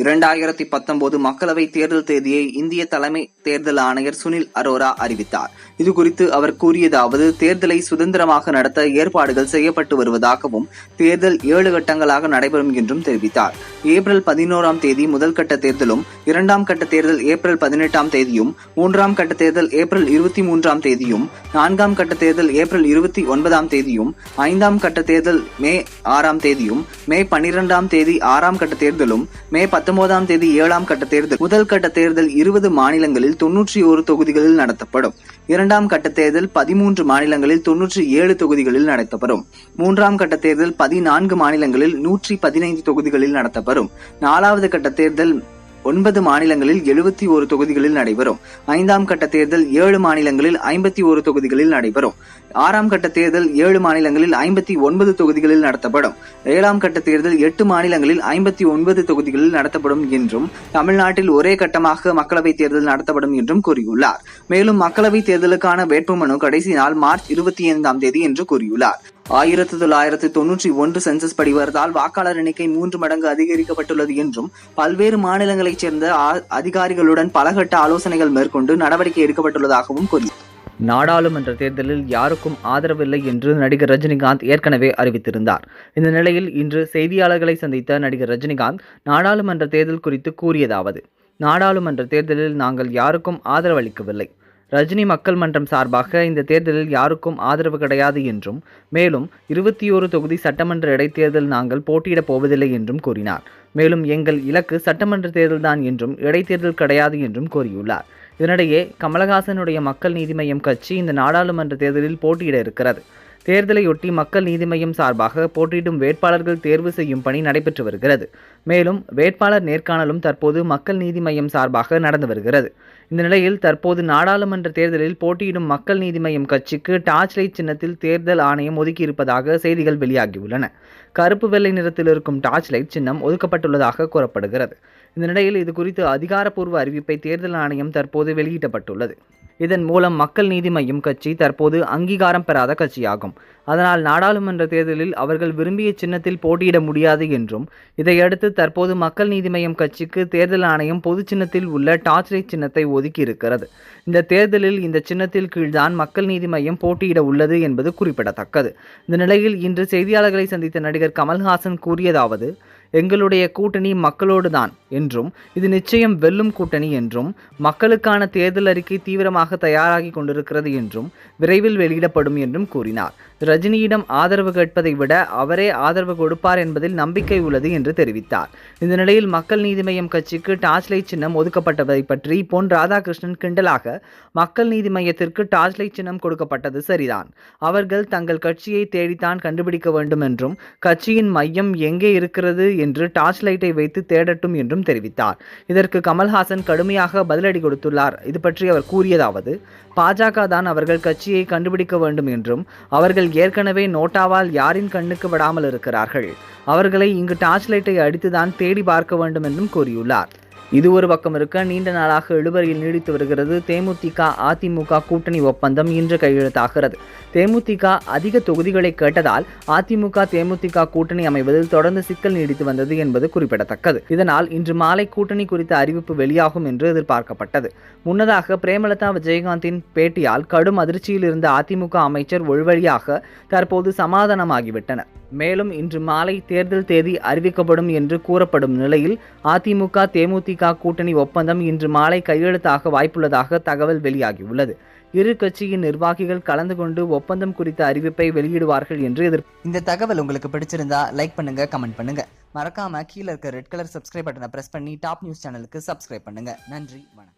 இரண்டாயிரத்தி பத்தொன்பது மக்களவை தேர்தல் தேதியை இந்திய தலைமை தேர்தல் ஆணையர் சுனில் அரோரா அறிவித்தார். இது குறித்து அவர் கூறியதாவது தேர்தலை சுதந்திரமாக நடத்த ஏற்பாடுகள் செய்யப்பட்டு வருவதாகவும் தேர்தல் ஏழு கட்டங்களாக நடைபெறும் என்றும் தெரிவித்தார். ஏப்ரல் பதினோராம் தேதி முதல் கட்ட தேர்தலும் இரண்டாம் கட்ட தேர்தல் ஏப்ரல் பதினெட்டாம் தேதியும் மூன்றாம் கட்ட தேர்தல் ஏப்ரல் இருபத்தி மூன்றாம் தேதியும் நான்காம் கட்ட தேர்தல் ஏப்ரல் இருபத்தி ஒன்பதாம் தேதியும் ஐந்தாம் கட்ட தேர்தல் மே ஆறாம் தேதியும் மே பன்னிரெண்டாம் தேதி ஆறாம் கட்ட தேர்தலும் மே பத்தொன்பதாம் தேதி ஏழாம் கட்ட தேர்தல் முதல் கட்ட தேர்தல் இருபது மாநிலங்களில் தொன்னூற்றி ஒரு தொகுதிகளில் நடத்தப்படும். இரண்டாம் கட்ட தேர்தல் பதிமூன்று மாநிலங்களில் தொன்னூற்றி ஏழு தொகுதிகளில் நடத்தப்படும். மூன்றாம் கட்ட தேர்தல் பதினான்கு மாநிலங்களில் நூற்றி பதினைந்து தொகுதிகளில் நடத்தப்படும். நாலாவது கட்ட தேர்தல் ஒன்பது மாநிலங்களில் எழுபத்தி ஒரு தொகுதிகளில் நடைபெறும். ஐந்தாம் கட்ட தேர்தல் ஏழு மாநிலங்களில் ஐம்பத்தி ஒரு தொகுதிகளில் நடைபெறும். ஆறாம் கட்ட தேர்தல் ஏழு மாநிலங்களில் ஐம்பத்தி ஒன்பது தொகுதிகளில் நடத்தப்படும். ஏழாம் கட்ட தேர்தல் எட்டு மாநிலங்களில் ஐம்பத்தி ஒன்பது தொகுதிகளில் நடத்தப்படும் என்றும் தமிழ்நாட்டில் ஒரே கட்டமாக மக்களவைத் தேர்தல் நடத்தப்படும் என்றும் கூறியுள்ளார். மேலும் மக்களவைத் தேர்தலுக்கான வேட்புமனு கடைசி நாள் மார்ச் இருபத்தி ஐந்தாம் தேதி என்று கூறியுள்ளார். ஆயிரத்தி தொள்ளாயிரத்து தொன்னூற்றி ஒன்று சென்சஸ் படி வாக்காளர் எண்ணிக்கை மூன்று மடங்கு அதிகரிக்கப்பட்டுள்ளது என்றும் பல்வேறு மாநிலங்களைச் சேர்ந்த அதிகாரிகளுடன் பலகட்ட ஆலோசனைகள் மேற்கொண்டு நடவடிக்கை எடுக்கப்பட்டுள்ளதாகவும் கூறினார் நாடாளுமன்ற தேர்தலில் யாருக்கும் ஆதரவில்லை என்று நடிகர் ரஜினிகாந்த் ஏற்கனவே அறிவித்திருந்தார். இந்த நிலையில் இன்று செய்தியாளர்களை சந்தித்த நடிகர் ரஜினிகாந்த் நாடாளுமன்ற தேர்தல் குறித்து கூறியதாவது நாடாளுமன்ற தேர்தலில் நாங்கள் யாருக்கும் ஆதரவளிக்கவில்லை. ரஜினி மக்கள் மன்றம் சார்பாக இந்த தேர்தலில் யாருக்கும் ஆதரவு கிடையாது என்றும் மேலும் இருபத்தி ஒரு தொகுதி சட்டமன்ற இடைத்தேர்தல் நாங்கள் போட்டியிடப் போவதில்லை என்றும் கூறினார். மேலும் எங்கள் இலக்கு சட்டமன்ற தேர்தல்தான் என்றும் இடைத்தேர்தல் கிடையாது என்றும் கூறியுள்ளார். இதனிடையே கமலஹாசனுடைய மக்கள் நீதி மையம் கட்சி இந்த நாடாளுமன்ற தேர்தலில் போட்டியிட இருக்கிறது. தேர்தலையொட்டி மக்கள் நீதி மையம் சார்பாக போட்டியிடும் வேட்பாளர்கள் தேர்வு செய்யும் பணி நடைபெற்று வருகிறது. மேலும் வேட்பாளர் நேர்காணலும் தற்போது மக்கள் நீதி மையம் சார்பாக நடந்து வருகிறது. இந்த நிலையில் தற்போது நாடாளுமன்ற தேர்தலில் போட்டியிடும் மக்கள் நீதி மய்யம் கட்சிக்கு டார்ச் லைட் சின்னத்தில் தேர்தல் ஆணையம் ஒதுக்கியிருப்பதாக செய்திகள் வெளியாகியுள்ளன. கருப்பு வெள்ளை நிறத்தில் இருக்கும் டார்ச் லைட் சின்னம் ஒதுக்கப்பட்டுள்ளதாக கூறப்படுகிறது. இந்த நிலையில் இது குறித்து அதிகாரப்பூர்வ அறிவிப்பை தேர்தல் ஆணையம் தற்போது வெளியிடப்பட்டுள்ளது இதன் மூலம் மக்கள் நீதி மையம் கட்சி தற்போது அங்கீகாரம் பெறாத கட்சியாகும். அதனால் நாடாளுமன்ற தேர்தலில் அவர்கள் விரும்பிய சின்னத்தில் போட்டியிட முடியாது என்றும் இதையடுத்து தற்போது மக்கள் நீதி மையம் கட்சிக்கு தேர்தல் ஆணையம் பொது சின்னத்தில் உள்ள டார்ச் லைட் சின்னத்தை ஒதுக்கி இருக்கிறது இந்த தேர்தலில் இந்த சின்னத்தில் கீழ்தான் மக்கள் நீதி மையம் போட்டியிட உள்ளது என்பது குறிப்பிடத்தக்கது. இந்த நிலையில் இன்று செய்தியாளர்களை சந்தித்த நடிகர் கமல்ஹாசன் கூறியதாவது எங்களுடைய கூட்டணி மக்களோடு தான் என்றும் இது நிச்சயம் வெல்லும் கூட்டணி என்றும் மக்களுக்கான தேர்தல் அறிக்கை தீவிரமாக தயாராகி கொண்டிருக்கிறது என்றும் விரைவில் வெளியிடப்படும் என்றும் கூறினார். ரஜினியிடம் ஆதரவு கேட்பதை விட அவரே ஆதரவு கொடுப்பார் என்பதில் நம்பிக்கை உள்ளது என்று தெரிவித்தார். இந்த நிலையில் மக்கள் நீதி மய்யம் கட்சிக்கு டார்ச் லைட் சின்னம் ஒதுக்கப்பட்டதை பற்றி பொன் ராதாகிருஷ்ணன் கிண்டலாக மக்கள் நீதி மையத்திற்கு டார்ச் லைட் சின்னம் கொடுக்கப்பட்டது சரிதான். அவர்கள் தங்கள் கட்சியை தேடித்தான் கண்டுபிடிக்க வேண்டும் என்றும் கட்சியின் மையம் எங்கே இருக்கிறது என்று டார்ச் லைட்டை வைத்து தேடட்டும் என்றும் தெரிவித்தார். இதற்கு கமல்ஹாசன் கடுமையாக பதிலடி கொடுத்துள்ளார். இது பற்றி அவர் கூறியதாவது பாஜக தான் அவர்கள் கட்சியை கண்டுபிடிக்க வேண்டும் என்றும் அவர்கள் ஏற்கனவே நோட்டாவால் யாரின் கண்ணுக்கு விடாமல் இருக்கிறார்கள். அவர்களை இங்கு டார்ச் லைட்டை அடித்துதான் தேடி பார்க்க வேண்டும் என்றும் கூறியுள்ளார். இது ஒரு பக்கம் இருக்க நீண்ட நாளாக இழுபறியில் நீடித்து வருகிறது. தேமுதிக அதிமுக கூட்டணி ஒப்பந்தம் இன்று கையெழுத்தாகிறது. தேமுதிக அதிக தொகுதிகளை கேட்டதால் அதிமுக தேமுதிக கூட்டணி அமைவதில் தொடர்ந்து சிக்கல் நீடித்து வந்தது என்பது குறிப்பிடத்தக்கது. இதனால் இன்று மாலை கூட்டணி குறித்த அறிவிப்பு வெளியாகும் என்று எதிர்பார்க்கப்பட்டது. முன்னதாக பிரேமலதா விஜயகாந்தின் பேட்டியால் கடும் அதிர்ச்சியில் இருந்த அதிமுக அமைச்சர் ஒழுவழியாக தற்போது சமாதானமாகிவிட்டனர். மேலும் இன்று மாலை தேர்தல் தேதி அறிவிக்கப்படும் என்று கூறப்படும் நிலையில் அதிமுக தேமுதிக கூட்டணி ஒப்பந்தம் இன்று மாலை கையெழுத்தாக வாய்ப்புள்ளதாக தகவல் வெளியாகியுள்ளது. இரு கட்சியின் நிர்வாகிகள் கலந்து கொண்டு ஒப்பந்தம் குறித்த அறிவிப்பை வெளியிடுவார்கள் என்று எதிர் இந்த தகவல் உங்களுக்கு பிடிச்சிருந்தா லைக் பண்ணுங்க கமெண்ட் பண்ணுங்க. மறக்காம கீழே இருக்க ரெட் கலர் சப்ஸ்கிரைப் பட்டனை பிரஸ் பண்ணி டாப் நியூஸ் சேனலுக்கு சப்ஸ்கிரைப் பண்ணுங்க. நன்றி வணக்கம்.